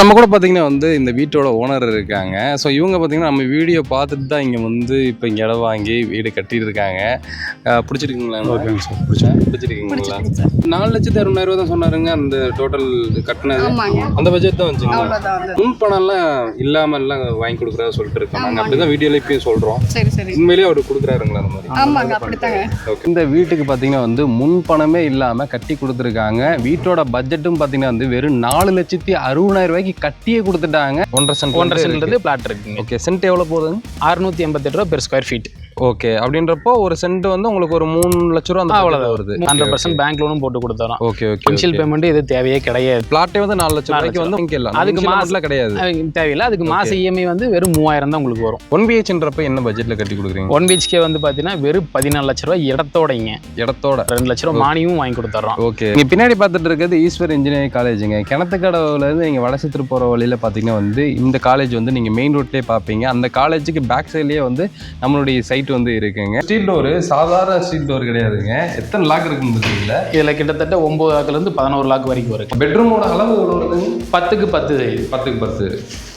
நம்ம கூட பார்த்தீங்கன்னா வந்து இந்த வீட்டோட ஓனர் இருக்காங்க. ஸோ இவங்க பார்த்தீங்கன்னா நம்ம வீடியோ பார்த்துட்டு தான் இங்கே வந்து இப்போ இங்கே இடம் வாங்கி வீடு கட்டிட்டு இருக்காங்க பிடிச்சிருக்குங்களா ஓகேங்க சார் பிடிச்சேன் பிடிச்சிருக்கீங்களா? பிடிச்சிருக்கு நாலு லட்சத்தி அறுபதாயிரம் ரூபா தான் சொன்னாருங்க அந்த டோட்டல் கட்டினது. ஆமாங்க. அந்த பட்ஜெட் தான் வச்சுங்களா முன் பணம்லாம் இல்லாமல்லாம் வாங்கி கொடுக்குறதா சொல்லிட்டு இருக்கோம் நாங்கள் அப்படி தான் வீடியோல இப்பயும் சொல்கிறோம் சரி சரி. உண்மையிலேயே அவர் கொடுக்குறாருங்களா அந்த மாதிரி. இந்த வீட்டுக்கு பார்த்தீங்கன்னா வந்து முன் பணமே இல்லாமல் கட்டி கொடுத்துருக்காங்க. வீட்டோட பட்ஜெட்டும் பார்த்தீங்கன்னா வந்து வெறும் நாலு லட்சத்தி அறுபதாயிரம் ரூபாய்க்கு கட்டியே கொடுத்துட்டாங்க. ஒன்றரை சென்ட் ஒன்றரை சென்ட்லேருந்து பிளாட் இருக்குங்க. ஓகே சென்ட் எவ்வளோ போகுதுங்க? அறுநூத்தி எண்பத்தெட்டு ரூபா பெர் ஸ்கொயர் ஃபீட் ஓகே அப்படின்றப்போ ஒரு சென்ட் வந்து உங்களுக்கு ஒரு மூணு லட்ச ரூபா அந்த அவ்வளோதான் வருது. ஹண்ட்ரட் பர்சன்ட் பேங்க் லோனும் போட்டு கொடுத்துறோம். ஓகே ஓகே இனிஷியல் பேமெண்ட் இது தேவையே கிடையாது. பிளாட்டே வந்து நாலு லட்சம் ரூபாய்க்கு வந்து வாங்கிக்கலாம். அதுக்கு அதுக்கு மாச- மாசத்துல கிடையாது. தேவையில்லை. அதுக்கு மாச இஎம்ஐ வந்து வெறும் மூவாயிரம் தான் உங்களுக்கு வரும். ஒன் பிஹெச்ன்றப்ப என்ன பட்ஜெட்ல கட்டி கொடுக்குறீங்க? ஒன் பிஹெச்கே வந்து பார்த்தீங்கன்னா வெறும் பதினாலு லட்ச ரூபாய் இடத்தோடைங்க. இடத்தோட. ரெண்டு லட்ச ரூபா மானியமும் வாங்கி கொடுத்துட்றோம் ஓகே நீங்க பின்னாடி பார்த்துட்டு இருக்கிறது ஈஸ்வர் இன்ஜினியரிங் காலேஜுங்க கிணத்துக்கடவுல இருந்து நீங்க வடசத்துட்டு போற வழியில பாத்தீங்கன்னா வந்து இந்த காலேஜ் வந்து நீங்க மெயின் ரோட்லயே பார்ப்பீங்க அந்த காலேஜுக்கு பேக் சைட்லயே வந்து நம்மளுடைய சைட் வந்து இருக்குங்க. ஸ்ட்ரீட் டோர் சாதாரண ஸ்ட்ரீட் டோர் கிடையாதுங்க. எத்தனை லாக் இருக்குன்னு தெரியல இதில் கிட்டத்தட்ட ஒம்பது லாக்லேருந்து பதினோரு லாக் வரைக்கும் வரும் பெட்ரூமோட அளவு எவ்வளோ பத்துக்கு பத்து. பத்துக்கு பத்து.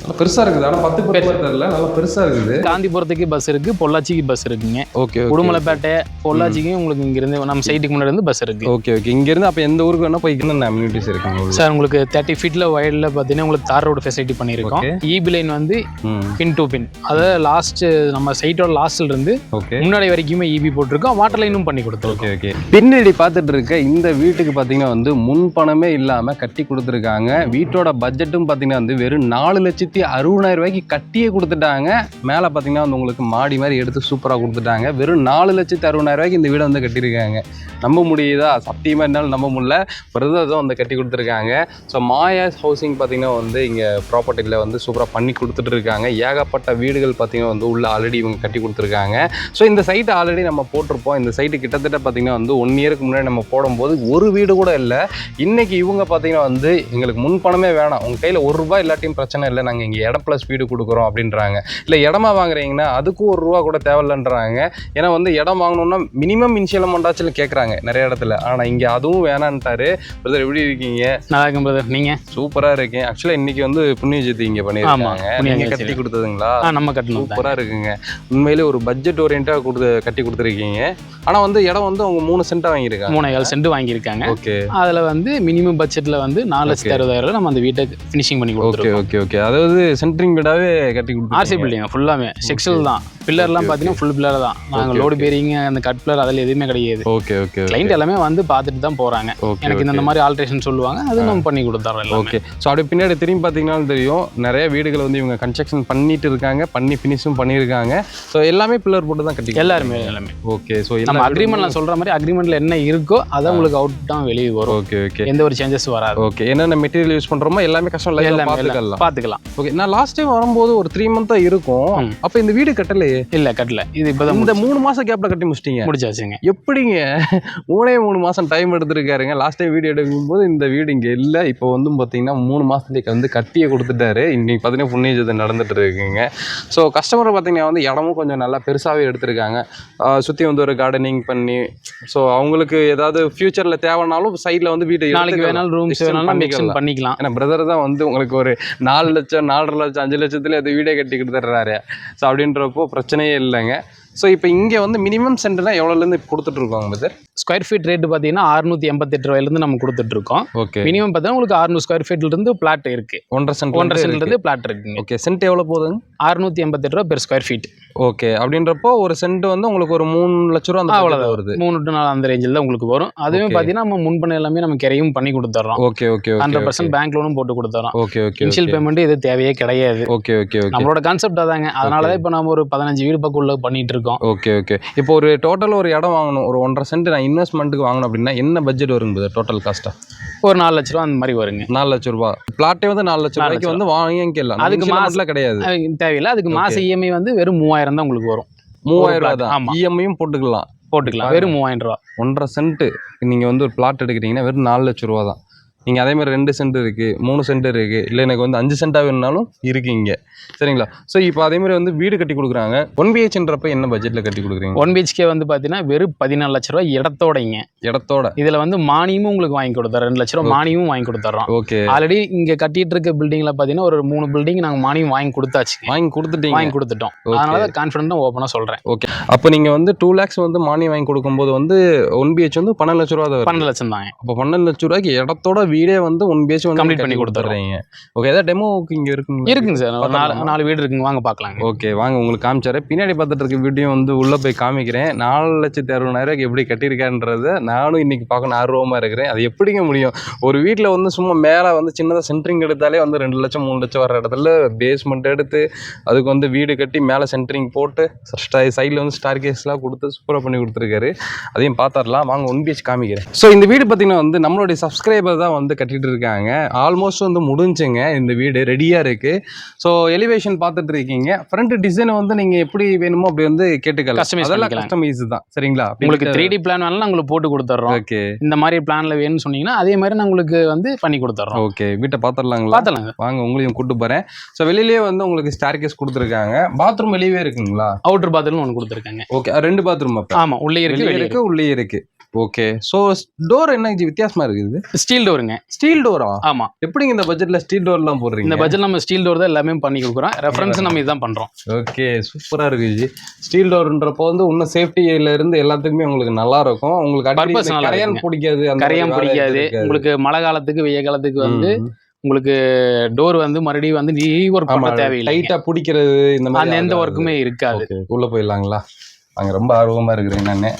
நல்லா பெருசா இருக்குது. ஆனா பத்து பத்து தெரியல. நல்லா பெருசா இருக்குது. காந்திபுரத்துக்கு பஸ் இருக்கு பொள்ளாச்சிக்கு பஸ் இருக்குங்க. ஓகே உடுமலைப்பேட்டை பொள்ளாச்சிக்கும் உங்களுக்கு இங்கிருந்து நம்ம சைட்டுக்கு முன்னாடி இருந்து பஸ் இருக்கு. ஓகே ஓகே இங்க இருந்து அப்ப எந்த ஊருக்கு வேணா போய்க்கு என்ன அம்யூனிட்டிஸ் இருக்குங்க? சார் உங்களுக்கு தேர்ட்டி ஃபீட்ல வயல்ல பார்த்தீங்கன்னா உங்களுக்கு தார் ரோடு ஃபெசிலிட்டி பண்ணியிருக்கோம். இபி லைன் வந்து ம். பின் டு பின் அதாவது லாஸ்ட் நம்ம சைட்டோட லாஸ்ட்ல இருந்து ஓகே முன்னாடி வரைக்குமே இபி போட்டிருக்கோம். வாட்டர் லைனும் பண்ணி கொடுத்துருக்கோம். ஓகே ஓகே பின்னாடி பார்த்துட்டு இருக்க இந்த வீட்டுக்கு பார்த்தீங்கன்னா வந்து முன் பணமே இல்லாமல் கட்டி கொடுத்துருக்காங்க. வீட்டோட பட்ஜெட்டும் பார்த்தீங்கன்னா வந்து வெறும் நாலு லட்சத்தி அறுபதாயிரம் ரூபாய்க்கு கட்டியே கொடுத்துட்டாங்க. மேலே பார்த்தீங்கன்னா வந்து உங்களுக்கு மாடி மாதிரி எடுத்து சூப்பராக கொடுத்துட்டாங்க. வெறும் நாலு லட்சத்தி அறுபதாயிரம் ரூபாய்க்கு இந்த வீடை வந்து கட்டியிருக்காங்க. நம்ப முடியுதா? சத்தியமாக இருந்தாலும் நம்ப முடியல. பிரதர் தான் வந்து கட்டி கொடுத்துருக்காங்க. ஸோ மாயாஸ் ஹவுசிங் பார்த்தீங்கன்னா வந்து இங்கே ப்ராப்பர்ட்டியில் வந்து சூப்பராக பண்ணி கொடுத்துட்டு இருக்காங்க. ஏகப்பட்ட வீடுகள் பார்த்தீங்கன்னா வந்து உள்ள ஆல்ரெடி இவங்க கட்டி கொடுத்துருக்காங்க. ஸோ இந்த சைட்டை ஆல்ரெடி நம்ம போட்டிருப்போம். இந்த சைட்டு கிட்டத்தட்ட பார்த்தீங்கன்னா வந்து ஒன் இயருக்கு முன்னாடி நம்ம போடும்போது ஒரு வீடு கூட இல்லை. இன்னைக்கு இவங்க பார்த்தீங்கன்னா வந்து எங்களுக்கு முன் பணமே வேணாம். உங்கள் கையில் ஒரு ரூபாய் இல்லாட்டியும் பிரச்சனை இல்லை. நாங்கள் இங்கே இடம் ப்ளஸ் வீடு கொடுக்குறோம் அப்படின்றாங்க. இல்லை இடமா வாங்குறீங்கன்னா அதுக்கும் ஒரு ரூபா கூட தேவையில்லைன்றாங்க. ஏன்னா வந்து இடம் வாங்கணும்னா மினிமம் இன்ஷியல் அமௌண்டாச்சும் கேட்குறாங்க நிறைய இடத்துல. ஆனால் இங்கே அதுவும் வேணான்ட்டாரு. பிரதர் எப்படி இருக்கீங்க? நல்லா இருக்கும் பிரதர் நீங்க? சூப்பராக இருக்கேன். ஆக்சுவலாக இன்னைக்கு வந்து புண்ணிய ஜெயந்தி இங்கே பண்ணியிருக்காங்க புண்ணிய நீங்கள். கட்டி கொடுத்ததுங்களா? நம்ம கட்டணும். சூப்பராக இருக்குங்க. உண்மையிலே ஒரு பட்ஜெட் ஓரியண்டாக கொடுத்து கட்டி கொடுத்துருக்கீங்க. ஆனால் வந்து இடம் வந்து அவங்க மூணு சென்ட்டாக வாங்கியிருக்காங்க மூணு ஏழு சென்ட் வாங்கியிருக்காங்க. ஓகே. அதுல வந்து மினிமம் பட்ஜெட்ல வந்து நாலு லட்சத்தி அறுபதாயிரம் நம்ம அந்த வீட்டை ஃபினிஷிங் பண்ணி ஓகே ஓகே ஓகே. அதாவது சென்ட்ரிங் வீடாவே கட்டி ஆர்சி கொடுத்து பில்டிங் ஃபுல்லாமே செக்ஷல் தான். பில்லர்லாம் பார்த்தீங்கன்னா ஃபுல் பில்லர் தான். நாங்கள் லோடு. பேரிங் அந்த கட் பில்லர் அதில் எதுவுமே கிடையாது. ஓகே ஓகே கிளைண்ட் எல்லாமே வந்து பார்த்துட்டு தான் போறாங்க. ஓகே எனக்கு இந்த மாதிரி ஆல்ட்ரேஷன் சொல்லுவாங்க. அது நம்ம பண்ணி கொடுத்துறோம் ஓகே. ஸோ அப்படியே பின்னாடி திரும்பி பார்த்தீங்கன்னாலும் தெரியும். நிறைய வீடுகள் வந்து இவங்க கன்ஸ்ட்ரக்ஷன் பண்ணிட்டு இருக்காங்க. பண்ணி ஃபினிஷும் பண்ணியிருக்காங்க. ஸோ எல்லாமே பில்லர் போட்டு தான் கட்டி எல்லாருமே எல்லாமே. ஓகே ஸோ நம்ம அக்ரிமெண்ட்ல சொல்ற மாதிரி அக்ரிமெண்ட்ல என்ன இருக்கோ அதான் உங்களுக்கு அவுட் தான் வெளியே வரும். ஓகே ஓகே எந்த ஒரு சேஞ்சஸ் வராது. ஓகே என்னென்ன மெட்டீரியல் யூஸ் பண்றோமோ எல்லாமே கஷ்டம் இல்லை எல்லாமே பார்த்துக்கலாம். பார்த்துக்கலாம். ஓகே நான் லாஸ்ட் டைம் வரும்போது ஒரு த்ரீ மந்த்தா இருக்கும். அப்ப இந்த வீடு கட்டலையே? இல்ல கட்டல. இது இப்பதான் இந்த மூணு மாசம் கேப்ல கட்டி முடிச்சிட்டீங்க. முடிச்சாச்சுங்க. எப்படிங்க? மூணே மூணு மாசம் டைம் எடுத்திருக்காருங்க. லாஸ்ட் டைம் வீடியோ எடுக்கும்போது இந்த வீடு இங்க இல்ல. இப்போ வந்து பாத்தீங்கன்னா மூணு மாசத்துக்கு வந்து கட்டியே கொடுத்துட்டாரு. இன்னைக்கு பாத்தீங்கன்னா புண்ணியஜத்தை நடந்துட்டு இருக்குங்க. ஸோ கஸ்டமர் பாத்தீங்கன்னா வந்து இடமும் கொஞ்சம் நல்லா பெருசாவே எடுத்திருக்காங்க. சுத்தி வந்து ஒரு கார்டனிங் பண்ணி ஸோ அவங்களுக்கு ஏதாவது ஃபியூச்சர்ல தேவைனாலும் சைட்ல வந்து வீடு நாளைக்கு. வேணாலும் ரூம்ஸ் வேணாலும் பண்ணிக்கலாம். ஏன்னா பிரதர் தான் வந்து உங்களுக்கு ஒரு நாலு லட்சம் நாலரை லட்சம் அஞ்சு லட்சத்துல அது வீடே கட்டி கொடுத்துட்றாரு ஸோ அப்படின்றப்போ பிரச்சனையே இல்லைங்க. ஸோ இப்போ இங்கே வந்து மினிமம் சென்ட்னா எவ்வளோலேருந்து கொடுத்துட்டு இருக்கோங்க பிரதர் ஸ்கொயர் ஃபீட் ரேட் பார்த்தீங்கன்னா அறுநூத்தி எண்பத்தெட்டு ரூபாயிலிருந்து நம்ம கொடுத்துட்டு இருக்கோம். ஓகே மினிமம் பார்த்தா உங்களுக்கு அறுநூறு ஸ்கொயர் ஃபீட்ல இருந்து பிளாட் இருக்கு. ஒன்றரை சென்ட் ஒன்றரை சென்ட்ல இருந்து பிளாட் இருக்குங்க. ஓகே சென்ட் எவ்வளோ போகுதுங்க? அறுநூத்தி எண்பத்தெட்டு ரூபா பெர் ஸ்கொயர் ஃபீட் ஓகே. அப்படின்றப்போ ஒரு சென்ட் வந்து உங்களுக்கு ஒரு மூணு லட்ச ரூபா அந்த budget வருது. மூணு டு நாலு அந்த ரேஞ்சில் தான் உங்களுக்கு வரும். அதுவே. பார்த்தீங்கன்னா நம்ம முன்பணம் எல்லாமே நம்ம கிரையும் பண்ணி கொடுத்துட்றோம் okay okay hundred percent bank லோனும் போட்டு கொடுத்துறோம் ஓகே ஓகே இனிஷியல் பேமெண்ட் இது தேவையே கிடையாது. Okay okay okay. நம்மளோட கான்செப்ட் அதாங்க. அதனால தான் இப்போ நம்ம ஒரு பதினஞ்சு வீடு பக்கம் உள்ள பண்ணிட்டு இருக்கோம். Okay okay. இப்போ ஒரு டோட்டல் ஒரு இடம் வாங்கணும். ஒரு ஒன்றரை சென்ட் நான் இன்வெஸ்ட்மெண்ட்டுக்கு வாங்கணும் அப்படின்னா என்ன பட்ஜெட் வருங்க டோட்டல் காஸ்ட்டா ஒரு நாலு லட்ச ரூபா அந்த மாதிரி வருங்க. நாலு லட்ச ரூபா. பிளாட்டே வந்து நாலு லட்ச ரூபாய்க்கு வந்து வாங்கிக்கலாம் அதுக்கு அதுக்கு மாச- மாசத்துல கிடையாது. தேவையில்லை. அதுக்கு மாச இஎம்ஐ வந்து வெறும் மூவாயிரம் தான் உங்களுக்கு வரும். மூவாயிரம் ரூபா தான். இஎம்ஐயும் போட்டுக்கலாம். போட்டுக்கலாம். வெறும் மூவாயிரம் ரூபா. ஒன்றரை சென்ட் நீங்க வந்து ஒரு பிளாட் எடுக்கிறீங்கன்னா வெறும் நாலு லட்ச ரூபா தான் நீங்கள் அதே மாதிரி ரெண்டு சென்ட் இருக்குது மூணு சென்ட் இருக்குது இல்லை எனக்கு வந்து அஞ்சு சென்ட்டாக வேணுனாலும் இருக்குது இங்கே. சரிங்களா? ஸோ இப்போ அதே மாதிரி வந்து வீடு கட்டி கொடுக்குறாங்க. ஒன் பிஹெச்ன்றப்ப என்ன பட்ஜெட்டில் கட்டி கொடுக்குறீங்க? ஒன் பிஹெச்கே வந்து பார்த்தீங்கன்னா வெறும் பதினாலு லட்ச ரூபாய் இடத்தோடைங்க. இடத்தோட. இதில் வந்து மானியமும் உங்களுக்கு வாங்கி கொடுத்துறோம். ரெண்டு லட்ச ரூபா மானியமும் வாங்கி கொடுத்துட்றோம் ஓகே ஆல்ரெடி இங்கே கட்டிட்டு இருக்க பில்டிங்கில் பார்த்தீங்கன்னா ஒரு மூணு பில்டிங் நாங்கள் மானியம் வாங்கி கொடுத்தாச்சு வாங்கி கொடுத்துட்டீங்க. வாங்கி கொடுத்துட்டோம். அதனால தான் கான்ஃபிடென்ட்டாக ஓப்பனாக சொல்கிறேன் ஓகே அப்போ நீங்கள் வந்து டூ லேக்ஸ் வந்து மானியம் வாங்கி கொடுக்கும்போது வந்து ஒன் பிஹெச் வந்து பன்னெண்டு லட்ச ரூபா தான் பன்னெண்டு லட்சம் தாங்க அப்போ பன்னெண்டு லட்ச ரூபாய்க்கு இடத்தோட வீடே வந்து ஒன் பிஹெச் வந்து Complete பண்ணி கொடுத்துட்றீங்க ஓகே ஏதாவது டெமோவுக்கு இங்கே இருக்குங்களா? இருக்குங்க சார். நாலு? நாலு வீடு இருக்குங்க. வாங்க பார்க்கலாங்க ஓகே வாங்க உங்களுக்கு காமிச்சாரு. பின்னாடி பார்த்துட்டு இருக்க வீடியோ வந்து உள்ளே போய் காமிக்கிறேன். நாலு லட்சத்தி அறுபதாயிரம் எப்படி கட்டியிருக்கான்றத நானும் இன்னைக்கு பார்க்க ஆர்வமாக இருக்கிறேன். அது எப்படிங்க முடியும்? ஒரு வீட்டில் வந்து சும்மா மேலே வந்து சின்னதாக சென்ட்ரிங் எடுத்தாலே வந்து ரெண்டு லட்சம் மூணு லட்சம் வர இடத்துல பேஸ்மெண்ட் எடுத்து அதுக்கு வந்து வீடு கட்டி மேலே சென்ட்ரிங் போட்டு சைடில் வந்து ஸ்டார் கேஸ்லாம் கொடுத்து சூப்பராக பண்ணி கொடுத்துருக்காரு. அதையும் பார்த்துடலாம். வாங்க ஒன் பிஹெச் காமிக்கிறேன். ஸோ இந்த வீடு பார்த்தீங்கன்னா வந்து நம்மளுடைய சப்ஸ்கிரைபர் தான் வந்து கட்டிட்டு இருக்காங்க ஆல்மோஸ்ட் வந்து முடிஞ்சுங்க. இந்த வீடு ரெடியாக இருக்குது ஸோ எலிவேஷன் பார்த்துட்டு இருக்கீங்க ஃப்ரண்ட் டிசைன் வந்து நீங்கள் எப்படி வேணுமோ அப்படி வந்து கேட்டுக்கலாம். அதெல்லாம். கஸ்டமைஸ் தான். சரிங்களா? உங்களுக்கு த்ரீ டி பிளான் வேணாலும் உங்களுக்கு போட்டு கொடுத்துட்றோம் ஓகே இந்த மாதிரி பிளான்ல வேணும்னு சொன்னீங்கன்னா அதே மாதிரி நான் உங்களுக்கு வந்து பண்ணி கொடுத்துட்றோம் ஓகே வீட்டை பார்த்துடலாங்களா? பார்த்தலாங்க வாங்க உங்களையும் கூட்டு போகிறேன் ஸோ வெளியிலேயே வந்து உங்களுக்கு ஸ்டார் கேஸ் கொடுத்துருக்காங்க. பாத்ரூம் வெளியவே இருக்குங்களா? அவுட்டர் பாத்ரூம் ஒன்று கொடுத்துருக்காங்க. ஓகே ரெண்டு பாத்ரூம் அப்போ? ஆமா உள்ளே இருக்கு உள்ளே இருக்கு. ஓகே ஸோ டோர் என்ன இது? வித்தியாசமா இருக்குது ஸ்டீல் டோருங்க ஸ்டீல் டோரா ஆமா. எப்படிங்க இந்த பட்ஜெட்ல ஸ்டீல் டோர்லாம் இந்த போடுறீங்க பட்ஜெட் நம்ம ஸ்டீல் டோர் தான் எல்லாமே பண்ணி கொடுக்குறோம். ரெஃபரன்ஸ் நம்ம இதுதான் பண்றோம். ஓகே சூப்பரா இருக்கு ஜி ஸ்டீல் டோர்ன்றப்போ வந்து இன்னும் சேஃப்டியில இருந்து எல்லாத்துக்குமே உங்களுக்கு நல்லா இருக்கும். உங்களுக்கு இந்த நல்லா கரையான். பிடிக்காது கரையான் பிடிக்காது. உங்களுக்கு மழை காலத்துக்கு வெய்ய காலத்துக்கு வந்து. உங்களுக்கு டோர் வந்து மறுபடியும் வந்து நீ ஒர்க் பண்ண தேவையில்லை டைட்டா பிடிக்கிறது இந்த மாதிரி எந்த. ஒர்க்குமே இருக்காது. உள்ள போயிடலாங்களா? அங்க ரொம்ப ஆர்வமா இருக்கிறேன் நான்.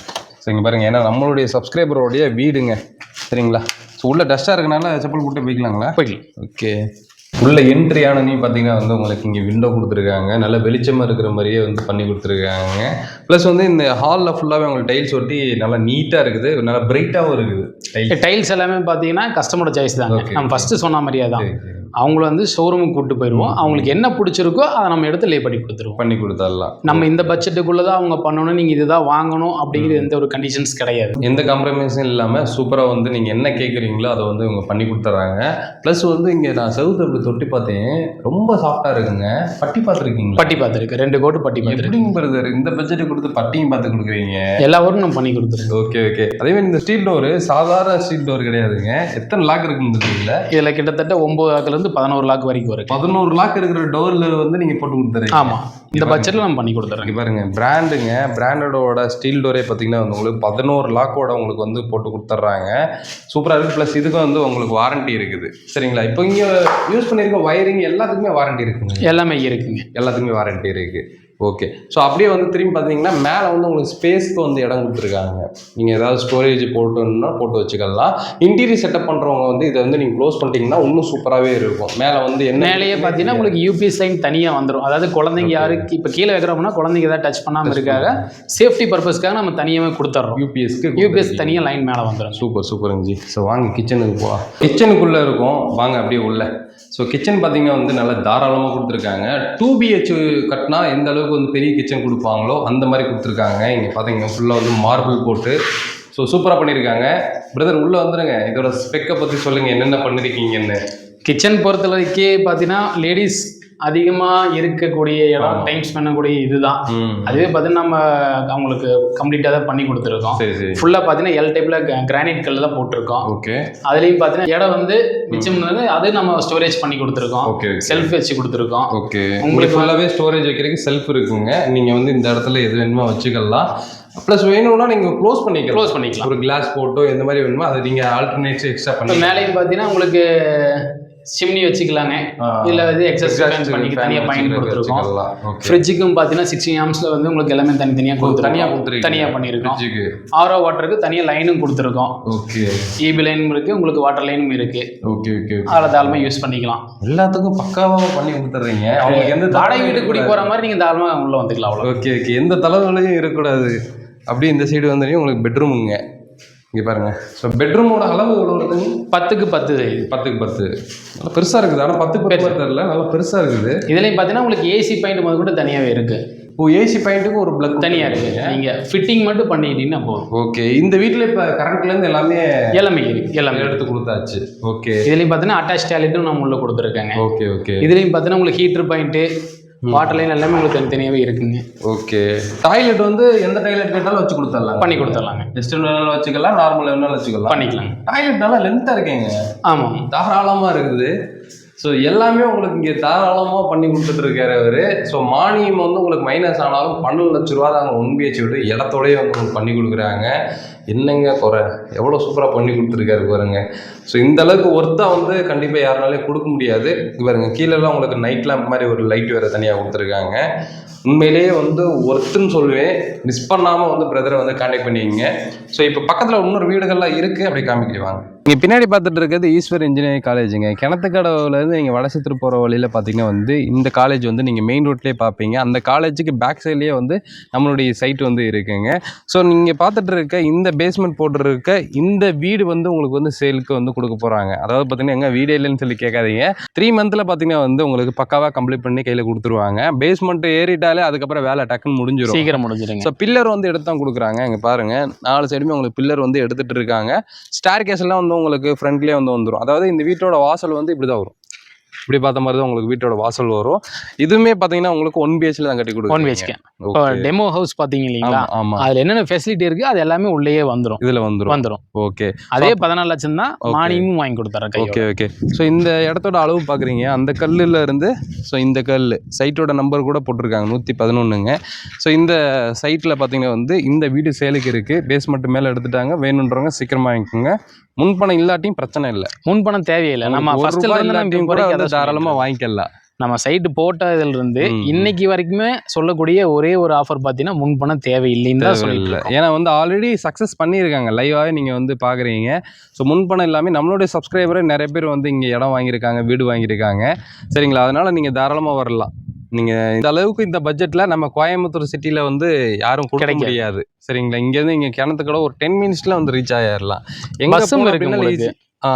சரிங்க பாருங்க. ஏன்னா நம்மளுடைய சப்ஸ்கிரைபரோடைய வீடுங்க. சரிங்களா? ஸோ உள்ள டஸ்டா இருக்கனால செப்பல் போட்டு போய்க்கலாங்களா? போய்க்கலாம். ஓகே உள்ள என்ட்ரி ஆனதையும் பார்த்தீங்கன்னா வந்து உங்களுக்கு இங்கே விண்டோ கொடுத்துருக்காங்க. நல்ல வெளிச்சமாக இருக்கிற மாதிரியே வந்து பண்ணி கொடுத்துருக்காங்க. ப்ளஸ் வந்து இந்த ஹாலில் ஃபுல்லாகவே உங்களுக்கு டைல்ஸ் ஒட்டி நல்லா நீட்டாக இருக்குது. நல்லா பிரைட்டாகவும் இருக்குது. டைல்ஸ் எல்லாமே பார்த்தீங்கன்னா கஸ்டமரோட சாய்ஸ் Okay. நம்ம ஃபர்ஸ்ட் சொன்ன மாதிரியே தான். அவங்கள வந்து ஷோரூமுக்கு கூட்டு போயிடுவோம். அவங்களுக்கு என்ன பிடிச்சிருக்கோ அதை நம்ம எடுத்து லே பண்ணி கொடுத்துருவோம். பண்ணி கொடுத்துடலாம். நம்ம இந்த பட்ஜெட்டுக்குள்ள தான் அவங்க பண்ணணும். நீங்கள் இதுதான் வாங்கணும் அப்படிங்கிறது எந்த ஒரு கண்டிஷன்ஸ் கிடையாது. எந்த காம்ப்ரமைஸும் இல்லாமல் சூப்பராக வந்து நீங்கள் என்ன கேட்குறீங்களோ அதை வந்து இவங்க பண்ணி கொடுத்துட்றாங்க. ப்ளஸ் வந்து இங்கே நான் செவுத்து அப்படி தொட்டி பார்த்தேன். ரொம்ப சாஃப்டாக இருக்குங்க. பட்டி பார்த்துருக்கீங்களா? பட்டி பார்த்துருக்கு. ரெண்டு கோட்டு பட்டி பார்த்துருக்கு. பிரதர் இந்த பட்ஜெட்டு கொடுத்து பட்டியும் பார்த்து கொடுக்குறீங்க? எல்லா ஒர்க்கும் நம்ம பண்ணி கொடுத்துருக்கோம் ஓகே ஓகே அதே மாதிரி இந்த ஸ்டீல் டோரு சாதாரண ஸ்டீல் டோர் கிடையாதுங்க. எத்தனை லாக் இருக்குன்னு தெரியல இதில் கிட்டத்தட்ட ஒம்பது லாக்லேருந்து பதினோரு லாக் வரைக்கும் வரும் பதினோரு லாக் இருக்கிற டோர்ல வந்து நீங்க போட்டு கொடுத்துறீங்க. ஆமாம் இந்த பட்ஜெட்டில் நம்ம பண்ணி கொடுத்துறோம். பாருங்க. பிராண்டுங்க பிராண்டடோட ஸ்டீல் டோரே பார்த்தீங்கன்னா வந்து உங்களுக்கு பதினோரு லாக்கோட உங்களுக்கு வந்து போட்டு கொடுத்துட்றாங்க. சூப்பராக இருக்குது ப்ளஸ் இதுக்கும் வந்து உங்களுக்கு வாரண்டி இருக்குது. சரிங்களா? இப்போ இங்கே யூஸ் பண்ணியிருக்க வயரிங் எல்லாத்துக்குமே வாரண்டி இருக்குங்க. எல்லாமே இருக்குங்க. எல்லாத்துக்குமே வாரண்டி இருக்குது ஓகே ஸோ அப்படியே வந்து திரும்பி பார்த்தீங்கன்னா மேலே வந்து உங்களுக்கு ஸ்பேஸ்க்கு வந்து இடம் கொடுத்துருக்காங்க. நீங்கள் ஏதாவது ஸ்டோரேஜ் போட்டோன்னா போட்டு வச்சுக்கலாம். இன்டீரியர் செட்டப் பண்ணுறவங்க வந்து இதை வந்து நீங்கள் க்ளோஸ் பண்ணிட்டீங்கன்னா இன்னும் சூப்பராகவே இருக்கும். மேலே வந்து என்ன மேலேயே பார்த்தீங்கன்னா உங்களுக்கு யூபிஎஸ் லைன் தனியாக வந்துடும் அதாவது குழந்தைங்க யாருக்கு இப்போ கீழே வைக்கிறோம்னா குழந்தைங்க ஏதாவது டச் பண்ணாமல் இருக்காங்க. சேஃப்டி பர்பஸ்க்காக நம்ம தனியாகவே கொடுத்துட்றோம் யூபிஎஸ்க்கு யூபிஎஸ் தனியாக லைன் மேலே வந்துடும் சூப்பர் சூப்பருங்க ஜி. ஸோ வாங்க கிச்சனுக்கு போகலாம் கிச்சனுக்குள்ளே இருக்கும். வாங்க அப்படியே உள்ள. ஸோ கிச்சன் பார்த்தீங்கன்னா வந்து நல்லா தாராளமாக கொடுத்துருக்காங்க. டூ பிஹெச் கட்டினா எந்த அளவுக்கு வந்து பெரிய கிச்சன் கொடுப்பாங்களோ அந்த மாதிரி கொடுத்துருக்காங்க. இங்கே பார்த்தீங்கன்னா ஃபுல்லாக வந்து மார்பிள் போட்டு. ஸோ சூப்பராக பண்ணியிருக்காங்க பிரதர் உள்ளே வந்துடுங்க இதோட ஸ்பெக்கை பற்றி சொல்லுங்கள் என்னென்ன பண்ணியிருக்கீங்கன்னு கிச்சன் பொறுத்தளவுக்கு பார்த்தீங்கன்னா லேடிஸ் அதிகமாக இருக்கக்கூடிய இடம். டைம் ஸ்பெண்ட் பண்ணக்கூடிய இதுதான். அதுவே பார்த்தீங்கன்னா நம்ம அவங்களுக்கு கம்ப்ளீட்டாக தான் பண்ணி கொடுத்துருக்கோம். ஃபுல்லாக பார்த்தீங்கன்னா எல் டைப்பில் கிரானைட் கல் தான் போட்டிருக்கோம். ஓகே. அதுலேயும் பார்த்தீங்கன்னா இடம் வந்து மிச்சம் அது நம்ம ஸ்டோரேஜ் பண்ணி கொடுத்துருக்கோம். ஓகே செல்ஃப் வச்சு கொடுத்துருக்கோம். ஓகே. உங்களுக்கு ஃபுல்லாகவே ஸ்டோரேஜ் வைக்கிறதுக்கு செல்ஃப் இருக்குங்க. நீங்கள் வந்து இந்த இடத்துல எது வேணுமோ வச்சுக்கலாம். ப்ளஸ் வேணும்னா நீங்கள் க்ளோஸ் பண்ணிக்கலாம். க்ளோஸ் பண்ணிக்கலாம். ஒரு கிளாஸ் போட்டோ எந்த மாதிரி வேணுமோ அதை நீங்கள் ஆல்டர்னேட்ஸ் எக்ஸ்ட்ரா பண்ணி மேலேயும் பார்த்தீங்கன்னா உங்களுக்கு சிம்னி வச்சுக்கலாங்க. இல்லை வந்து எக்ஸஸ் பண்ணி தனியாக பயன் கொடுத்துருக்கோம் ஃப்ரிட்ஜுக்கும் பார்த்தீங்கன்னா சிக்ஸ்டி ஆம்ஸில் வந்து உங்களுக்கு எல்லாமே தனித்தனியாக கொடுத்துருக்கோம். தனியாக தனியாக பண்ணியிருக்கோம். ஆரோ வாட்டருக்கு தனியாக லைனும் கொடுத்துருக்கோம். ஓகே இபி லைனும் இருக்குது உங்களுக்கு வாட்டர் லைனும் இருக்குது ஓகே ஓகே அதில் தாராளமாக யூஸ் பண்ணிக்கலாம். எல்லாத்துக்கும் பக்காவாக பண்ணி கொடுத்துட்றீங்க. அவங்களுக்கு எந்த வாடகை வீட்டுக்கு குடி போகிற மாதிரி நீங்கள் தாராளமாக உள்ளே வந்துக்கலாம் அவ்வளோ ஓகே ஓகே எந்த தலைவலையும் இருக்கக்கூடாது. அப்படியே இந்த சைடு வந்தோடனே உங்களுக்கு பெட்ரூமுங்க இங்கே பாருங்க. ஸோ பெட்ரூமோட அளவு எவ்வளோ பத்துக்கு பத்து. பத்துக்கு பத்து. நல்லா பெருசாக இருக்குது. ஆனால் பத்துக்கு பத்து தெரியல. நல்லா பெருசாக இருக்குது. இதுலேயும் பார்த்தீங்கன்னா உங்களுக்கு ஏசி பாயிண்ட் முதல் கூட தனியாகவே இருக்குது ஓ ஏசி பாயிண்ட்டுக்கு ஒரு பிளக் தனியா இருக்கு. நீங்க ஃபிட்டிங் மட்டும் பண்ணிக்கிட்டீங்கன்னா போதும். ஓகே இந்த வீட்டில் இப்போ கரண்ட்லேருந்து எல்லாமே எல்லாமே இருக்கு. எல்லாமே எடுத்து கொடுத்தாச்சு. ஓகே இதுலயும் பார்த்தீங்கன்னா அட்டாச் டாய்லெட்டும் நம்ம உள்ள கொடுத்துருக்காங்க. ஓகே ஓகே இதுலயும் பார்த்தீங்கன்னா உங்களுக்கு ஹீட்டர் பாயிண்ட் வாட்டர் லைன் எல்லாமே உங்களுக்கு தனித்தனியாவே இருக்குங்க. ஓகே. டாய்லெட் வந்து எந்த டாய்லெட் கேட்டாலும் வச்சு கொடுத்துடலாம் பண்ணி கொடுத்துடலாங்க. வெஸ்டர்ன் வேணாலும் வச்சுக்கலாம் நார்மல் வேணாலும் வச்சுக்கலாம். பண்ணிக்கலாம். டாய்லெட் நல்லா லென்த்தாக இருக்கேங்க. ஆமாம். தாராளமாக இருக்குது. ஸோ எல்லாமே உங்களுக்கு இங்கே தாராளமாக பண்ணி கொடுத்துட்டு இருக்காரு அவர். ஸோ மானியம் வந்து உங்களுக்கு மைனஸ் ஆனாலும் பன்னெண்டு லட்ச ரூபா தாங்க ஒன் பிஹெச் விட்டு இடத்தோடயே வந்து உங்களுக்கு பண்ணி கொடுக்குறாங்க. என்னங்க குறை? எவ்வளோ சூப்பராக பண்ணி கொடுத்துருக்காரு பாருங்க. ஸோ இந்த அளவுக்கு ஒர்த்தாக வந்து கண்டிப்பாக யாருனாலையும் கொடுக்க முடியாது. பாருங்க கீழெல்லாம் உங்களுக்கு நைட் லேம்ப் மாதிரி ஒரு லைட் வேறு தனியாக கொடுத்துருக்காங்க. உண்மையிலேயே வந்து ஒர்த்துன்னு சொல்லுவேன். மிஸ் பண்ணாமல் வந்து பிரதரை வந்து கான்டாக்ட் பண்ணிக்கிங்க. ஸோ இப்போ பக்கத்தில் இன்னொரு வீடுகள்லாம் இருக்குது அப்படி காமிக்கிடுவாங்க இங்கே பின்னாடி பார்த்துட்டு இருக்கிறது ஈஸ்வர் இன்ஜினியரிங் காலேஜுங்க. கிணத்துக்கடவுலேருந்து நீங்கள் வடசத்துரு போகிற வழியில் பார்த்தீங்கன்னா வந்து இந்த காலேஜ் வந்து நீங்கள் மெயின் ரோட்லேயே பார்ப்பீங்க அந்த காலேஜுக்கு பேக் சைட்லேயே வந்து நம்மளுடைய சைட் வந்து இருக்குங்க. ஸோ நீங்கள் பார்த்துட்டு இருக்க இந்த பேஸ்மெண்ட் போட்டுருக்க இந்த வீடு வந்து உங்களுக்கு வந்து சேலுக்கு வந்து கொடுக்க போகிறாங்க அதாவது பார்த்தீங்கன்னா எங்க வீடு இல்லைன்னு சொல்லி கேட்காதீங்க. த்ரீ மந்தில் பார்த்தீங்கன்னா வந்து உங்களுக்கு பக்காவாக கம்ப்ளீட் பண்ணி கையில் கொடுத்துருவாங்க. பேஸ்மெண்ட் ஏறிட்டாலே அதுக்கப்புறம் வேலை டக்குன்னு முடிஞ்சிடும் சீக்கிரம் முடிஞ்சிருங்க. ஸோ பில்லர் வந்து எடுத்து தான் கொடுக்குறாங்க. இங்கே பாருங்க. நாலு சைடுமே உங்களுக்கு பில்லர் வந்து எடுத்துட்டு இருக்காங்க. ஸ்டார் எல்லாம் வந்து உங்களுக்கு ஃப்ரெண்ட்லேயே வந்து வந்துடும் அதாவது இந்த வீட்டோட வாசல் வந்து இப்படி தான் வரும். இப்படி பார்த்த மாதிரி தான் உங்களுக்கு வீட்டோட வாசல் வரும். இதுவுமே பார்த்தீங்கன்னா உங்களுக்கு ஒன் பிஹெச்ல தான் கட்டி கொடுக்கும் ஒன் பிஹெச்கே இப்போ டெமோ ஹவுஸ் பார்த்தீங்க இல்லைங்களா? அதுல என்னென்ன ஃபெசிலிட்டி இருக்கு? அது எல்லாமே உள்ளேயே வந்துரும். இதுல வந்துரும். வந்துரும். ஓகே அதே பதினாலு லட்சம் தான். மானியமும் வாங்கி கொடுத்தாரு ஓகே ஓகே ஸோ இந்த இடத்தோட அளவு பார்க்குறீங்க. அந்த கல்லுல இருந்து ஸோ இந்த கல் சைட்டோட நம்பர் கூட போட்டிருக்காங்க. நூற்றி பதினொன்றுங்க ஸோ இந்த சைட்டில் பார்த்தீங்கன்னா வந்து இந்த வீடு சேலுக்கு இருக்குது பேஸ்மெண்ட் மேலே எடுத்துட்டாங்க. வேணுன்றவங்க சீக்கிரமாக வாங்கிக்கோங்க. முன்பணம் இல்லாட்டியும் பிரச்சனை இல்லை. முன்பணம் தேவையில்லை. நம்ம ஒரு அதை தாராளமாக வாங்கிக்கலாம். நம்ம சைட்டு போட்டதுல இருந்து. இன்னைக்கு வரைக்குமே சொல்லக்கூடிய ஒரே ஒரு ஆஃபர் பார்த்தீங்கன்னா முன்பணம் தேவையில்லைன்னு தான் சொல்லிட்டு இல்லை இருக்கோம். ஏன்னா வந்து ஆல்ரெடி சக்ஸஸ் பண்ணியிருக்காங்க. லைவாகவே நீங்கள் வந்து பார்க்குறீங்க ஸோ முன்பணம் இல்லாமல் நம்மளுடைய சப்ஸ்கிரைபரே நிறைய பேர் வந்து இங்கே இடம் வாங்கியிருக்காங்க வீடு வாங்கியிருக்காங்க. சரிங்களா? அதனால் நீங்கள் தாராளமாக வரலாம். நீங்கள் இந்த அளவுக்கு இந்த பட்ஜெட்டில் நம்ம கோயம்புத்தூர் சிட்டியில் வந்து யாரும் கொடுக்க. முடியாது. சரிங்களா? இங்கேருந்து இங்கே கிணத்துக்கூட ஒரு டென் மினிட்ஸில் வந்து ரீச் ஆகிடலாம் எங்கே பஸ்ஸும். ஆ.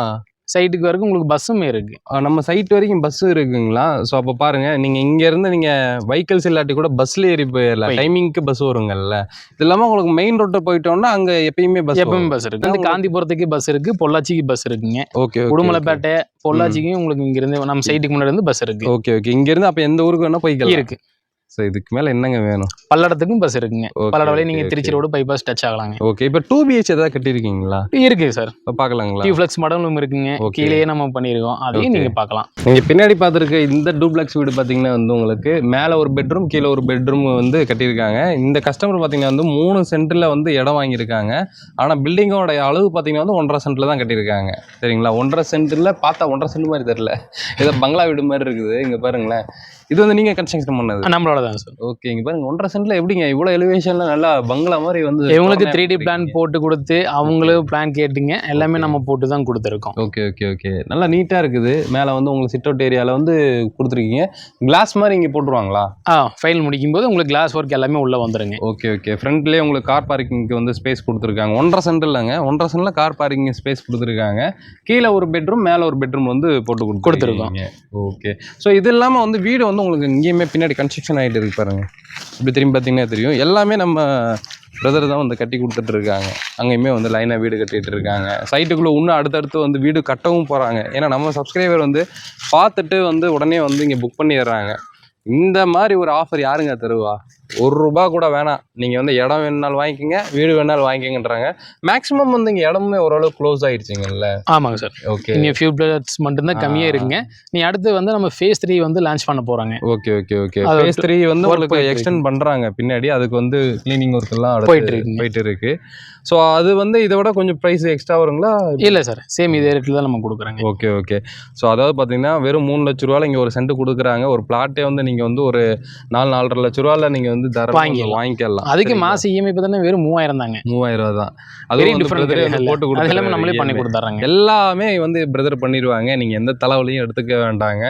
சைட்டுக்கு வரைக்கும் உங்களுக்கு பஸ்ஸும் இருக்கு. ஆ, நம்ம சைட் வரைக்கும் பஸ் இருக்குங்களா? ஸோ அப்போ பாருங்க நீங்க இங்க இருந்து நீங்க வெஹிக்கல்ஸ் இல்லாட்டி கூட பஸ்ல ஏறி போயிடலாம். போய். டைமிங்க்கு பஸ் வருங்கல்ல. இது இல்லாம உங்களுக்கு மெயின் ரோட்டை போயிட்டோம்னா அங்க எப்பயுமே பஸ் எப்பவுமே பஸ் இருக்கு. வந்து காந்திபுரத்துக்கு பஸ் இருக்கு. பொள்ளாச்சிக்கு பஸ் இருக்குங்க. ஓகே உடுமலைப்பேட்டை பொள்ளாச்சிக்கும் உங்களுக்கு இங்க இருந்து நம்ம சைட்டுக்கு முன்னாடி இருந்து பஸ் இருக்கு. ஓகே ஓகே இங்க இருந்து அப்ப எந்த ஊருக்கு வேணா போய்க்கலாம். இருக்கு. ஸோ இதுக்கு மேல என்னங்க வேணும்? பல்லடத்துக்கும் பஸ் இருக்குங்க. பல்லட வழி okay, நீங்க okay. Trichy road bypass touch ஆகலாங்க. Okay இப்போ டூ பிஹெச் ஏதாவது கட்டியிருக்கீங்களா? இருக்கு சார் இப்போ பார்க்கலாங்களா டியூஃப்ளெக்ஸ் மாடலும் இருக்குங்க. கீழேயே நம்ம பண்ணியிருக்கோம். அதையும் Okay. நீங்க பார்க்கலாம் நீங்க பின்னாடி பார்த்துருக்க இந்த டூப்ளெக்ஸ் வீடு பார்த்தீங்கன்னா வந்து உங்களுக்கு மேலே ஒரு பெட்ரூம் கீழே ஒரு பெட்ரூம் வந்து கட்டியிருக்காங்க. இந்த கஸ்டமர் பார்த்தீங்கன்னா வந்து மூணு சென்டரில் வந்து இடம் வாங்கியிருக்காங்க. ஆனால் பில்டிங்கோட அளவு பார்த்தீங்கன்னா வந்து ஒன்றரை சென்டில் தான் கட்டியிருக்காங்க. சரிங்களா? ஒன்றரை சென்டில் பார்த்தா ஒன்றரை சென்ட் மாதிரி தெரில ஏதோ பங்களா வீடு மாதிரி இருக்குது. இங்கே பாருங்களேன். இது வந்து நீங்கள் கன்ஸ்ட்ரக்ஷன் பண்ணது? நம்மளோட தான் சார். ஓகே இங்கே பாருங்க ஒன்றரை சென்டில் எப்படிங்க? இவ்வளோ எலிவேஷனில் நல்லா பங்களா மாதிரி வந்து இவங்களுக்கு த்ரீ டி பிளான் போட்டு கொடுத்து அவங்களும் பிளான் கேட்டுங்க. எல்லாமே நம்ம போட்டு தான் கொடுத்துருக்கோம். ஓகே ஓகே ஓகே நல்லா நீட்டாக இருக்குது. மேலே வந்து உங்களுக்கு சிட் அவுட் ஏரியாவில் வந்து கொடுத்துருக்கீங்க. கிளாஸ் மாதிரி இங்கே போட்டுருவாங்களா? ஆ ஃபைல் முடிக்கும் போது உங்களுக்கு கிளாஸ் ஒர்க் எல்லாமே உள்ள வந்துருங்க. ஓகே ஓகே ஃப்ரண்ட்லேயே உங்களுக்கு கார் பார்க்கிங்க்கு வந்து ஸ்பேஸ் கொடுத்துருக்காங்க. ஒன்றரை சென்ட் இல்லைங்க. ஒன்றரை சென்டில் கார் பார்க்கிங் ஸ்பேஸ் கொடுத்துருக்காங்க. கீழே ஒரு பெட்ரூம் மேலே ஒரு பெட்ரூம் வந்து போட்டு கொடுத்து கொடுத்துருக்கோம். ஓகே ஸோ இது இல்லாமல் வந்து வீடு வந்து உங்களுக்கு இங்கேயுமே பின்னாடி கன்ஸ்ட்ரக்ஷன் ஆகிட்டு இருக்கு பாருங்கள் இப்படி திரும்பி பார்த்தீங்கன்னா தெரியும். எல்லாமே நம்ம பிரதர் தான் வந்து கட்டி கொடுத்துட்டு இருக்காங்க. அங்கேயுமே வந்து லைனாக வீடு கட்டிகிட்டு இருக்காங்க. சைட்டுக்குள்ளே இன்னும் அடுத்தடுத்து வந்து வீடு கட்டவும் போகிறாங்க ஏன்னா நம்ம சப்ஸ்கிரைபர் வந்து பார்த்துட்டு வந்து உடனே வந்து இங்கே புக் பண்ணிடுறாங்க. இந்த மாதிரி ஒரு ஆஃபர் யாருங்க தருவா? ஒரு ரூபா கூட வேணாம். நீங்கள் வந்து இடம் வேணுனாலும் வாங்கிக்கோங்க வீடு வேணாலும் வாங்கிக்கங்கன்றாங்க. மேக்ஸிமம் வந்து இங்கே இடமுமே ஓரளவு க்ளோஸ் ஆயிடுச்சுங்கல்ல? ஆமாங்க சார். ஓகே இங்கே ஃபியூ பிளட்ஸ் மட்டும்தான் கம்மியாக இருக்குங்க. நீ அடுத்து வந்து நம்ம ஃபேஸ் த்ரீ வந்து லான்ச் பண்ண போறாங்க. Okay okay okay phase three வந்து உங்களுக்கு எக்ஸ்டெண்ட் பண்ணுறாங்க பின்னாடி. அதுக்கு வந்து க்ளீனிங் ஒர்க் எல்லாம் போயிட்டு இருக்குங்க. போயிட்டு இருக்கு. ஸோ அது வந்து இதை விட கொஞ்சம் ப்ரைஸ் எக்ஸ்ட்ரா வருங்களா? இல்லை சார். சேம் இதே ரேட்டில் தான் நம்ம கொடுக்குறாங்க. ஓகே ஓகே ஸோ அதாவது பார்த்தீங்கன்னா வெறும் மூணு லட்ச ரூபாயில் இங்கே ஒரு சென்ட் கொடுக்குறாங்க. ஒரு பிளாட்டே வந்து நீங்கள் வந்து ஒரு நாலு நாலரை லட்ச ரூபாயில் நீங்கள் வந்து தர வாங்கிடலாம். வாங்கிக்கலாம். அதுக்கு? மாச இஎம்ஐ பார்த்தீங்கன்னா வெறும் மூவாயிரம் தாங்க. மூவாயிரம் ரூபா தான் போட்டு அது எல்லாமே கொடுத்துறாரு நம்மளே பண்ணி EMI. கொடுத்துட்றாங்க. எல்லாமே வந்து பிரதர் பண்ணிடுவாங்க நீங்கள் எந்த தலைவலியும் எடுத்துக்க வேண்டாங்க.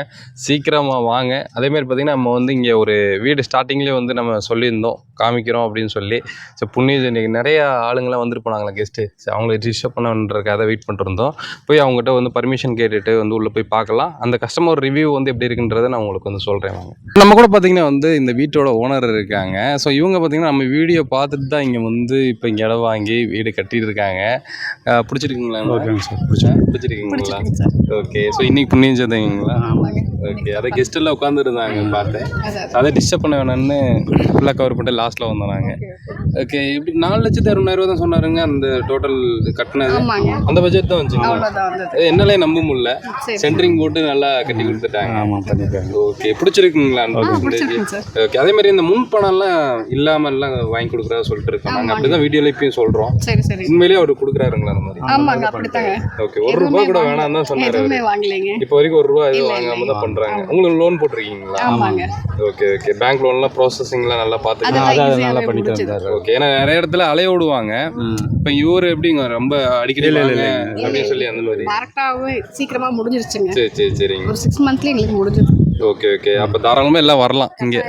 சீக்கிரமாக வாங்க. அதே மாதிரி பார்த்தீங்கன்னா நம்ம வந்து இங்கே ஒரு வீடு ஸ்டார்டிங்லேயே வந்து நம்ம சொல்லியிருந்தோம். காமிக்கிறோம் அப்படின்னு சொல்லி ஸோ புண்ணிய இன்னைக்கு நிறைய ஆளுங்களாம் வந்துட்டு போனாங்களே கெஸ்ட்டு ஸோ அவங்களை டிஸ்டர்ப் பண்ணன்றக்காக வெயிட் பண்ணிட்டு இருந்தோம் போய் அவங்ககிட்ட வந்து பர்மிஷன் கேட்டுட்டு வந்து உள்ளே போய் பார்க்கலாம். அந்த கஸ்டமர் ரிவ்யூ வந்து எப்படி இருக்குன்றதை நான் உங்களுக்கு வந்து சொல்கிறேன் வாங்க. நம்ம கூட பார்த்தீங்கன்னா வந்து இந்த வீட்டோட ஓனர் இருக்காங்க. ஸோ இவங்க பார்த்தீங்கன்னா நம்ம வீடியோ பார்த்துட்டு தான் இங்கே வந்து இப்போ இங்கே இடம் வாங்கி வீடு கட்டிட்டு இருக்காங்க. பிடிச்சிருக்குங்களா? ஓகேங்க சார். பிடிச்சி? பிடிச்சிருக்கீங்களா? ஓகே ஸோ இன்னைக்கு புண்ணியம் சேர்ந்தீங்களா ஓகே அதை கெஸ்ட் எல்லாம் உட்காந்துருந்தாங்க பார்த்தேன். அதை டிஸ்டர்ப் பண்ண வேணாம்னு ஃபுல்லாக கவர் பண்ணிட்டு லாஸ்ட்டில் வந்தோம் நாங்கள் ஓகே இப்படி நாலு லட்சத்தி அறுபதாயிரம் தான் சொன்னாருங்க அந்த டோட்டல் கட்டினது. ஆமாங்க. அந்த பட்ஜெட் தான் அது என்னாலே நம்ப முடியல. சென்ட்ரிங் போட்டு நல்லா கட்டி கொடுத்துட்டாங்க. ஆமாம் பண்ணிருக்காங்க ஓகே பிடிச்சிருக்குங்களா பிடிச்சிருக்குங்க சார். ஓகே அதே மாதிரி இந்த முன் பணம்லாம் இல்லாமல்லாம் வாங்கி கொடுக்குறதா சொல்லிட்டு இருக்கோம் நாங்கள் அப்படி தான் வீடியோல இப்பயும் சொல்கிறோம் சரி சரி. உண்மையிலேயே அவர் கொடுக்குறாருங்களா அந்த மாதிரி? ஓகே ஒரு ரூபா கூட வேணாம் தான் சொன்னார் இப்போ வரைக்கும் ஒரு ரூபா எதுவும் வாங்காம. தான் பண்றாங்க. உங்களுக்கு லோன் போட்டிருக்கீங்களா? ஆமாங்க. ஓகே ஓகே பேங்க் லோன்லாம் ப்ராசஸிங்லாம் நல்லா பார்த்துக்கலாம் அதான் நல்லா பண்ணிட்டு முடிஞ்சுது. வந்தார். ஓகே ஏன்னா நிறைய இடத்துல அலைய விடுவாங்க. இப்போ இவர் எப்படிங்க? ரொம்ப அடிக்கடி இல்ல, இல்ல. அப்படின்னு சொல்லி அந்த மாதிரி. சீக்கிரமா முடிஞ்சிருச்சுங்க. சரி சரி சரிங்க. ஒரு சிக்ஸ் மந்த்ல எங்களுக்கு முடிஞ்சது ஓகே ஓகே. அப்போ தாராளமாக எல்லாம் வரலாம் இங்கே.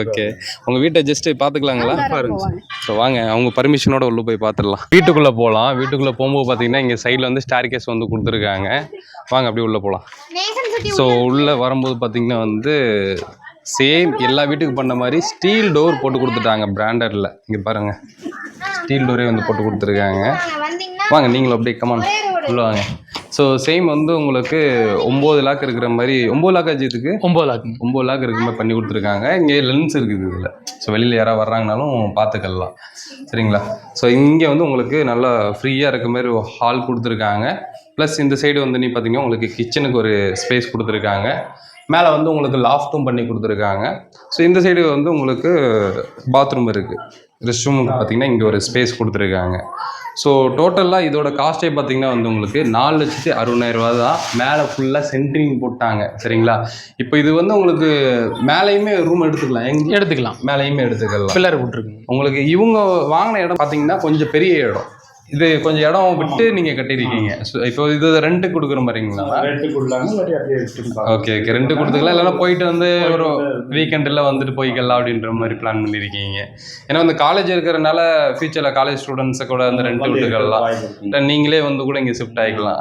ஓகே. உங்கள் வீட்டை ஜஸ்ட் பார்த்துக்கலாங்களா பாருங்க. ஸோ வாங்க அவங்க பர்மிஷனோட உள்ளே போய் பார்த்துடலாம் வீட்டுக்குள்ளே போகலாம் வீட்டுக்குள்ளே போகும்போது பார்த்தீங்கன்னா இங்கே சைடில் வந்து ஸ்டார் கேஸ் வந்து கொடுத்துருக்காங்க. வாங்க அப்படியே உள்ளே போகலாம் ஸோ உள்ளே வரும்போது பார்த்தீங்கன்னா வந்து சேம் எல்லா வீட்டுக்கு பண்ண மாதிரி ஸ்டீல் டோர் போட்டு கொடுத்துட்டாங்க பிராண்டடில். இங்கே பாருங்கள் ஸ்டீல் டோரே வந்து போட்டு கொடுத்துருக்காங்க. வாங்க நீங்களும் அப்படியே கமான் உள்ள வாங்க. ஸோ சேம் வந்து உங்களுக்கு ஒம்பது லாக் இருக்கிற மாதிரி ஒம்பது லாக் ஆச்சு இதுக்கு? ஒம்பது லாக்குங்க ஒம்பது லாக் இருக்கிற மாதிரி பண்ணி கொடுத்துருக்காங்க. இங்கே லென்ஸ் இருக்குது இதில். ஸோ வெளியில் யாராவது வர்றாங்கனாலும் பார்த்துக்கலாம். சரிங்களா? ஸோ இங்கே வந்து உங்களுக்கு நல்லா ஃப்ரீயாக இருக்க மாதிரி ஹால் கொடுத்துருக்காங்க. ப்ளஸ் இந்த சைடு வந்து நீ பார்த்தீங்கன்னா உங்களுக்கு கிச்சனுக்கு ஒரு ஸ்பேஸ் கொடுத்துருக்காங்க. மேலே வந்து உங்களுக்கு லாஃப்ட்டும் பண்ணி கொடுத்துருக்காங்க. ஸோ இந்த சைடு வந்து உங்களுக்கு பாத்ரூம் இருக்குது ரெஸ்ட் ரூமுக்கு பார்த்தீங்கன்னா இங்கே ஒரு ஸ்பேஸ் கொடுத்துருக்காங்க. ஸோ டோட்டலாக இதோட காஸ்ட்டே பார்த்தீங்கன்னா வந்து உங்களுக்கு நாலு லட்சத்தி அறுபதாயிரம் ரூபா தான். மேலே ஃபுல்லாக சென்ட்ரிங் போட்டாங்க. சரிங்களா? இப்போ இது வந்து உங்களுக்கு மேலேயுமே ரூம் எடுத்துக்கலாம். எங்க எடுத்துக்கலாம். மேலேயுமே எடுத்துக்கலாம். பில்லர் விட்டுருக்குங்க உங்களுக்கு இவங்க வாங்கின இடம் பார்த்தீங்கன்னா கொஞ்சம் பெரிய இடம். இது கொஞ்சம் இடம் விட்டு நீங்கள் கட்டியிருக்கீங்க. ஸோ இப்போ இது ரெண்ட் கொடுக்குற மாதிரிங்களா ஓகே ஓகே ரெண்டு கொடுத்துக்கலாம். இல்லைன்னா போயிட்டு வந்து ஒரு வீக்கெண்டில் வந்துட்டு போய்க்கலாம் அப்படின்ற மாதிரி பிளான் பண்ணியிருக்கீங்க. ஏன்னா வந்து காலேஜ் இருக்கிறனால ஃபியூச்சரில் காலேஜ் ஸ்டூடெண்ட்ஸை கூட வந்து ரெண்ட் விட்டுக்கலாம் நீங்களே வந்து கூட இங்கே ஷிஃப்ட் ஆகிக்கலாம்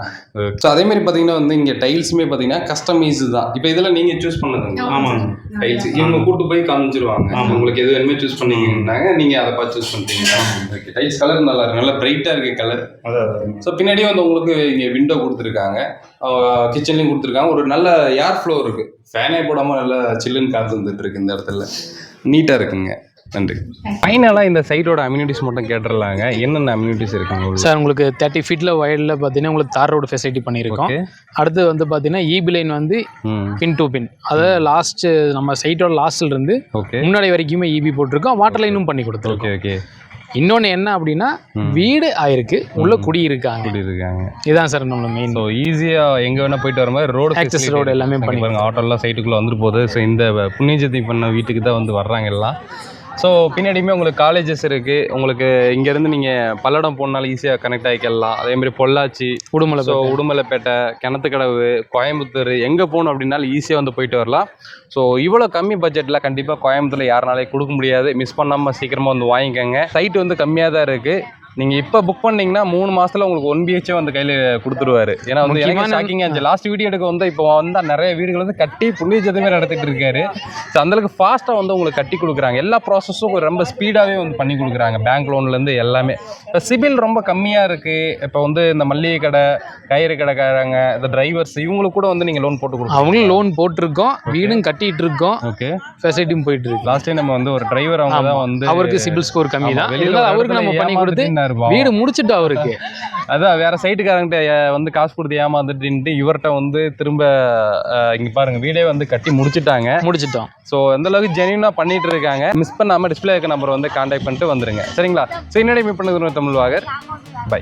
ஸோ அதே மாதிரி பார்த்தீங்கன்னா வந்து இங்கே டைல்ஸுமே பார்த்தீங்கன்னா கஸ்டமைஸ் தான். இப்போ இதெல்லாம் நீங்கள் சூஸ் பண்ணதுங்க ஆமாங்க டைல்ஸ் இவங்க கூட்டு போய் காமிச்சிருவாங்க. உங்களுக்கு எது வேணுமே சூஸ் பண்ணீங்கன்னாங்க. நீங்கள் அதை பார்த்து சூஸ் பண்ணிட்டீங்க ஓகே டைல்ஸ் கலர் நல்லா இருக்கு. நல்லா பிரைட்டாக இருக்கு கலர் ஸோ பின்னாடியே வந்து உங்களுக்கு இங்கே விண்டோ கொடுத்துருக்காங்க. கிச்சன்லையும் கொடுத்துருக்காங்க. ஒரு நல்ல ஏர் ஃப்ளோ இருக்குது ஃபேனே போடாமல் நல்லா சில்லுன்னு காற்று வந்துட்டு இருக்கு இந்த இடத்துல. நீட்டாக இருக்குங்க. நன்றி. ஃபைனலாக இந்த சைட்டோட அம்யூனிட்டிஸ் மட்டும் கேட்டுடலாங்க என்னென்ன அம்யூனிட்டிஸ் இருக்குங்க? சார் உங்களுக்கு தேர்ட்டி ஃபீட்டில் வயலில் பார்த்தீங்கன்னா உங்களுக்கு தார் ரோடு ஃபெசிலிட்டி பண்ணியிருக்கோம். அடுத்து வந்து பார்த்தீங்கன்னா இபி லைன் வந்து பின் டு பின் அதாவது லாஸ்ட் நம்ம சைட்டோட லாஸ்ட்ல இருந்து ஓகே முன்னாடி வரைக்குமே இபி போட்டிருக்கோம். வாட்டர் லைனும் பண்ணி கொடுத்துருக்கோம். ஓகே ஓகே இன்னொன்று என்ன அப்படின்னா. வீடு ஆயிருக்கு உள்ள குடி இருக்காங்க இப்படி இருக்காங்க இதுதான் சார் நம்ம மெயின் ஸோ ஈஸியாக எங்கே வேணால் போயிட்டு வர மாதிரி ரோடு Access road எல்லாமே பண்ணி பாருங்க ஆட்டோலாம் சைட்டுக்குள்ளே வந்துட்டு போகுது ஸோ இந்த புண்ணியஜதி பண்ண வீட்டுக்கு தான் வந்து வர்றாங்க எல்லாம். ஸோ பின்னாடியுமே உங்களுக்கு காலேஜஸ் இருக்குது உங்களுக்கு இங்கேருந்து நீங்கள் பல்லடம் போனாலும் ஈஸியாக கனெக்ட் ஆகிக்கலாம் அதே மாதிரி பொள்ளாச்சி உடுமலை ஸோ உடுமலைப்பேட்டை கிணத்துக்கடவு கோயம்புத்தூர் எங்கே போகணும் அப்படின்னாலும் ஈஸியாக வந்து போயிட்டு வரலாம். ஸோ இவ்வளோ கம்மி பட்ஜெட்டில் கண்டிப்பாக கோயம்புத்தூரில் யாருனாலே கொடுக்க முடியாது. மிஸ் பண்ணாமல் சீக்கிரமாக வந்து வாங்கிக்கோங்க. சைட் வந்து கம்மியாக தான் இருக்குது நீங்கள் இப்போ புக் பண்ணீங்கன்னா மூணு மாசத்துல உங்களுக்கு ஒன் பிஹெச்ஏ வந்து கையில் கொடுத்துருவாரு. ஏன்னா வந்து எனக்கு ஷாக்கிங்காக இருந்துச்சு. லாஸ்ட் வீடியோ எடுக்க வந்து இப்போ வந்தால் நிறைய வீடுகள் வந்து கட்டி புண்ணிய ஜதமே நடத்திட்டு இருக்காரு. ஸோ அந்தளவுக்கு ஃபாஸ்ட்டாக வந்து உங்களுக்கு கட்டி கொடுக்குறாங்க. எல்லா ப்ராசஸும் ரொம்ப ஸ்பீடாகவே வந்து பண்ணி கொடுக்குறாங்க. பேங்க் லோன்லேருந்து எல்லாமே. இப்போ சிபில் ரொம்ப கம்மியாக இருக்குது இப்போ வந்து இந்த மல்லிகை கடை கயிறு கடைக்காரங்க இந்த டிரைவர்ஸ் இவங்களுக்கு கூட வந்து நீங்கள் லோன் போட்டு கொடுக்கலாம் அவங்களும் லோன் போட்டிருக்கோம் வீடும் கட்டிட்டு இருக்கோம் ஓகே ஃபெசிலிட்டியும் போயிட்டு இருக்கு லாஸ்ட் டைம் நம்ம வந்து ஒரு டிரைவர் அவங்க தான். வந்து அவருக்கு சிபில் ஸ்கோர் கம்மி தான். அவருக்கு நம்ம பண்ணி கொடுத்து. வீடு முடிச்சிட்டோம் அவருக்கு. அதான் வேற சைட்டுக்காரங்கிட்ட வந்து காசு கொடுத்து ஏமாந்துட்டு இவர்கிட்ட வந்து திரும்ப இங்க பாருங்க வீடே வந்து கட்டி முடிச்சிட்டாங்க. முடிச்சிட்டோம். ஸோ எந்த அளவுக்கு ஜெனியூனாக பண்ணிட்டு இருக்காங்க மிஸ் பண்ணாம டிஸ்பிளே இருக்க நம்பர் வந்து கான்டாக்ட் பண்ணிட்டு வந்துருங்க. சரிங்களா? ஸோ என்னடி மீட் பண்ணுறது தமிழ் வாகர். பை